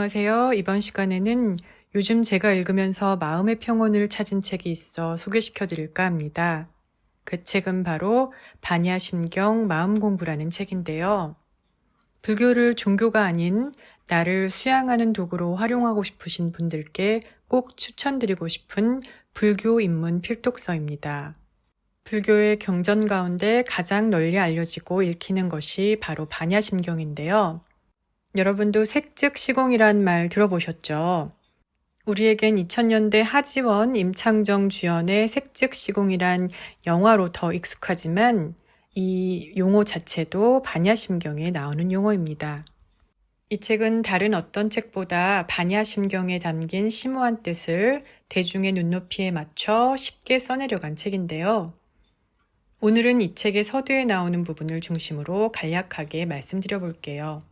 안녕하세요. 이번 시간에는 요즘 제가 읽으면서 마음의 평온을 찾은 책이 있어 소개시켜 드릴까 합니다. 그 책은 바로 반야심경 마음공부라는 책인데요. 불교를 종교가 아닌 나를 수양하는 도구로 활용하고 싶으신 분들께 꼭 추천드리고 싶은 불교 입문 필독서입니다. 불교의 경전 가운데 가장 널리 알려지고 읽히는 것이 바로 반야심경인데요. 여러분도 색즉 시공이란 말 들어보셨죠? 우리에겐 2000년대 하지원, 임창정 주연의 색즉 시공이란 영화로 더 익숙하지만 이 용어 자체도 반야심경에 나오는 용어입니다. 이 책은 다른 어떤 책보다 반야심경에 담긴 심오한 뜻을 대중의 눈높이에 맞춰 쉽게 써내려간 책인데요. 오늘은 이 책의 서두에 나오는 부분을 중심으로 간략하게 말씀드려 볼게요.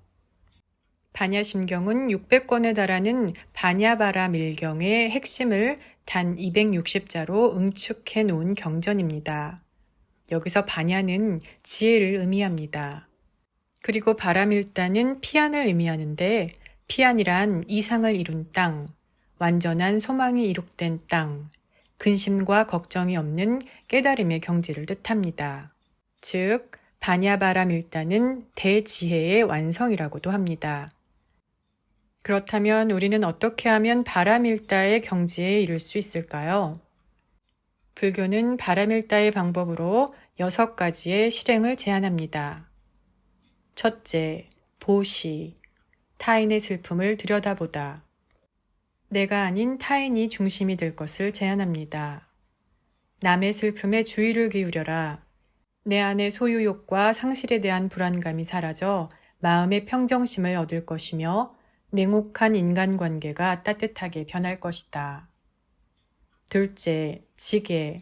반야심경은 600권에 달하는 반야바라 밀경의 핵심을 단 260자로 응축해 놓은 경전입니다. 여기서 반야는 지혜를 의미합니다. 그리고 바라밀다는 피안을 의미하는데 피안이란 이상을 이룬 땅, 완전한 소망이 이룩된 땅, 근심과 걱정이 없는 깨달음의 경지를 뜻합니다. 즉, 반야바라밀다는 대지혜의 완성이라고도 합니다. 그렇다면 우리는 어떻게 하면 바라밀다의 경지에 이를 수 있을까요? 불교는 바라밀다의 방법으로 여섯 가지의 실행을 제안합니다. 첫째, 보시. 타인의 슬픔을 들여다보다. 내가 아닌 타인이 중심이 될 것을 제안합니다. 남의 슬픔에 주의를 기울여라. 내 안의 소유욕과 상실에 대한 불안감이 사라져 마음의 평정심을 얻을 것이며 냉혹한 인간관계가 따뜻하게 변할 것이다. 둘째, 지게.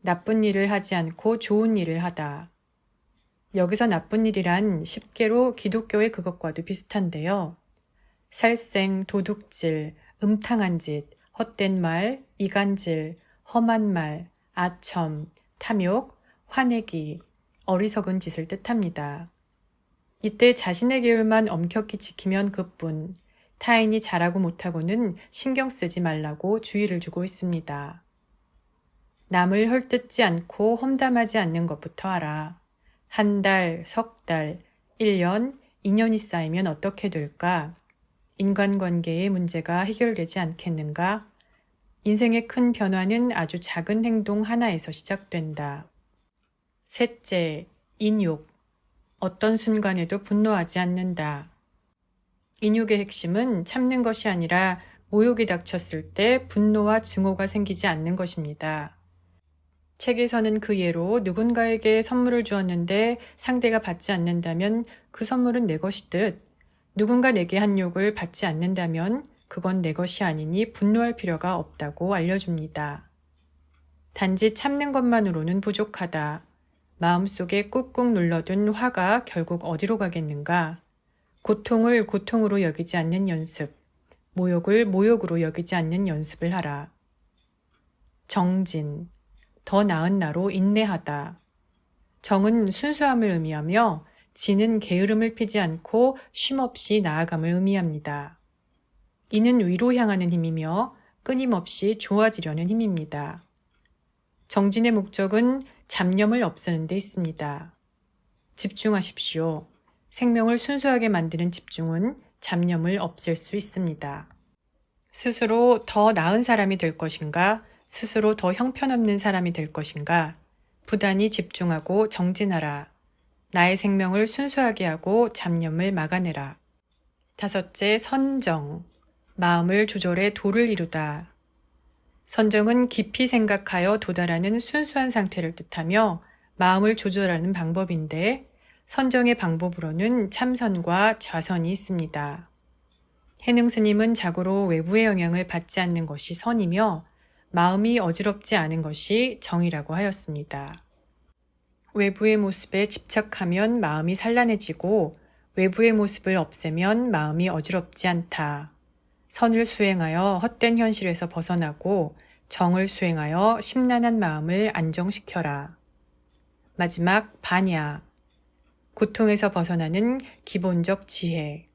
나쁜 일을 하지 않고 좋은 일을 하다. 여기서 나쁜 일이란 십계로 기독교의 그것과도 비슷한데요. 살생, 도둑질, 음탕한 짓, 헛된 말, 이간질, 험한 말, 아첨, 탐욕, 화내기, 어리석은 짓을 뜻합니다. 이때 자신의 계율만 엄격히 지키면 그뿐, 타인이 잘하고 못하고는 신경 쓰지 말라고 주의를 주고 있습니다. 남을 헐뜯지 않고 험담하지 않는 것부터 알아. 한 달, 석 달, 1년, 2년이 쌓이면 어떻게 될까? 인간관계의 문제가 해결되지 않겠는가? 인생의 큰 변화는 아주 작은 행동 하나에서 시작된다. 셋째, 인욕. 어떤 순간에도 분노하지 않는다. 인욕의 핵심은 참는 것이 아니라 모욕이 닥쳤을 때 분노와 증오가 생기지 않는 것입니다. 책에서는 그 예로 누군가에게 선물을 주었는데 상대가 받지 않는다면 그 선물은 내 것이듯 누군가 내게 한 욕을 받지 않는다면 그건 내 것이 아니니 분노할 필요가 없다고 알려줍니다. 단지 참는 것만으로는 부족하다. 마음속에 꾹꾹 눌러둔 화가 결국 어디로 가겠는가? 고통을 고통으로 여기지 않는 연습, 모욕을 모욕으로 여기지 않는 연습을 하라. 정진, 더 나은 나로 인내하다. 정은 순수함을 의미하며 진은 게으름을 피지 않고 쉼없이 나아감을 의미합니다. 이는 위로 향하는 힘이며 끊임없이 좋아지려는 힘입니다. 정진의 목적은 잡념을 없애는 데 있습니다. 집중하십시오. 생명을 순수하게 만드는 집중은 잡념을 없앨 수 있습니다. 스스로 더 나은 사람이 될 것인가, 스스로 더 형편없는 사람이 될 것인가, 부단히 집중하고 정진하라. 나의 생명을 순수하게 하고 잡념을 막아내라. 다섯째, 선정. 마음을 조절해 도를 이루다. 선정은 깊이 생각하여 도달하는 순수한 상태를 뜻하며 마음을 조절하는 방법인데 선정의 방법으로는 참선과 좌선이 있습니다. 해능 스님은 자고로 외부의 영향을 받지 않는 것이 선이며 마음이 어지럽지 않은 것이 정이라고 하였습니다. 외부의 모습에 집착하면 마음이 산란해지고 외부의 모습을 없애면 마음이 어지럽지 않다. 선을 수행하여 헛된 현실에서 벗어나고 정을 수행하여 심란한 마음을 안정시켜라. 마지막 반야. 고통에서 벗어나는 기본적 지혜.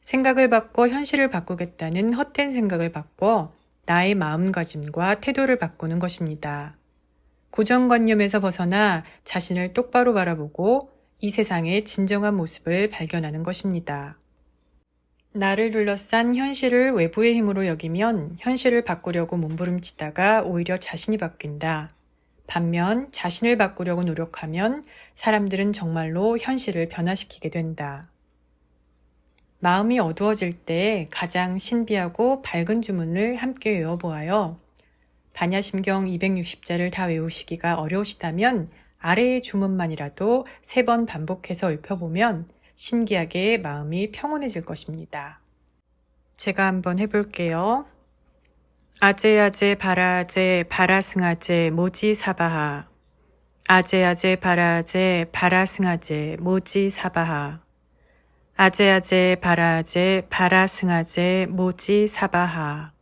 생각을 바꿔 현실을 바꾸겠다는 헛된 생각을 바꿔 나의 마음가짐과 태도를 바꾸는 것입니다. 고정관념에서 벗어나 자신을 똑바로 바라보고 이 세상의 진정한 모습을 발견하는 것입니다. 나를 둘러싼 현실을 외부의 힘으로 여기면 현실을 바꾸려고 몸부림치다가 오히려 자신이 바뀐다. 반면 자신을 바꾸려고 노력하면 사람들은 정말로 현실을 변화시키게 된다. 마음이 어두워질 때 가장 신비하고 밝은 주문을 함께 외워보아요. 반야심경 260자를 다 외우시기가 어려우시다면 아래의 주문만이라도 세 번 반복해서 읊혀보면 신기하게 마음이 평온해질 것입니다. 제가 한번 해볼게요. 아제아제 바라제 바라승아제 모지사바하 아제아제 바라제 바라승아제 모지사바하 아제아제 바라제 바라승아제 모지사바하